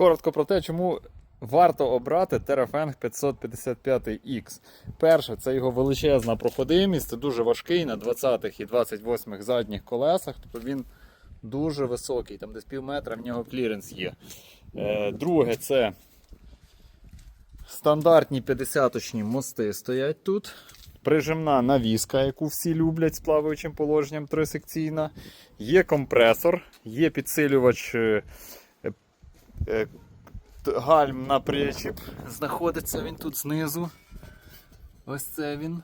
коротко про те, чому варто обрати Terrafeng 555X. Перше, це його величезна проходимість, це дуже важкий на 20-х і 28-х задніх колесах, тобто він дуже високий, там десь пів метра в нього кліренс є. Е, Друге, це стандартні 50-очні мости стоять тут. Прижимна навіска, яку всі люблять з плаваючим положенням трисекційна. Є компресор, є підсилювач е, гальм на причіп. Знаходиться він тут знизу. Ось це він.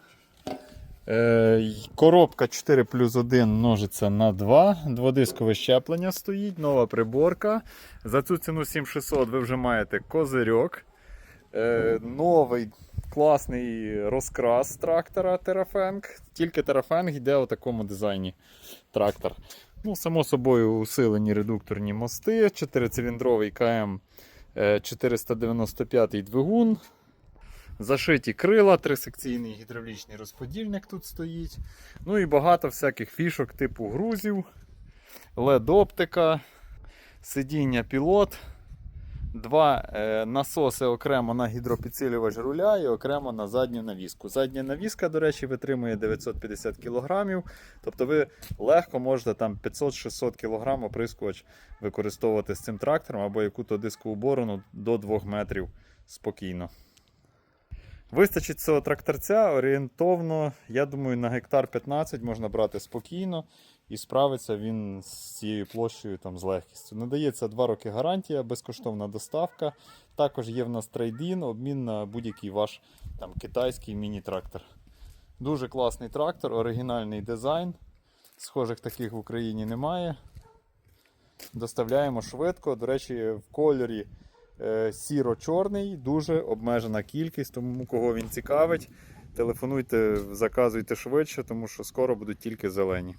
Е, коробка 4 плюс 1 множиться на 2. Дводискове щеплення стоїть, нова приборка. За цю ціну 7600 ви вже маєте козирьок. Е, новий класний розкрас трактора Terrafeng. Тільки Terrafeng йде у такому дизайні трактор. Ну, само собою усилені редукторні мости, 4-циліндровий КМ е, 495 двигун. Зашиті крила, трисекційний гідравлічний розподільник тут стоїть. Ну і багато всяких фішок типу грузів, LED-оптика, сидіння пілот. Два е, насоси окремо на гідропідсилювач руля і окремо на задню навіску. Задня навіска, до речі, витримує 950 кг. Тобто ви легко можете там 500-600 кг оприскувач використовувати з цим трактором або яку-то дискову борону до 2 метрів спокійно. Вистачить цього тракторця орієнтовно, я думаю, на гектар 15 можна брати спокійно і справиться він з цією площею там, з легкістю. Надається 2 роки гарантія, безкоштовна доставка. Також є в нас трейдін, обмін на будь-який ваш там, китайський міні-трактор. Дуже класний трактор, оригінальний дизайн. Схожих таких в Україні немає. Доставляємо швидко. До речі, в кольорі сіро-чорний, дуже обмежена кількість, тому кого він цікавить, телефонуйте, заказуйте швидше, тому що скоро будуть тільки зелені.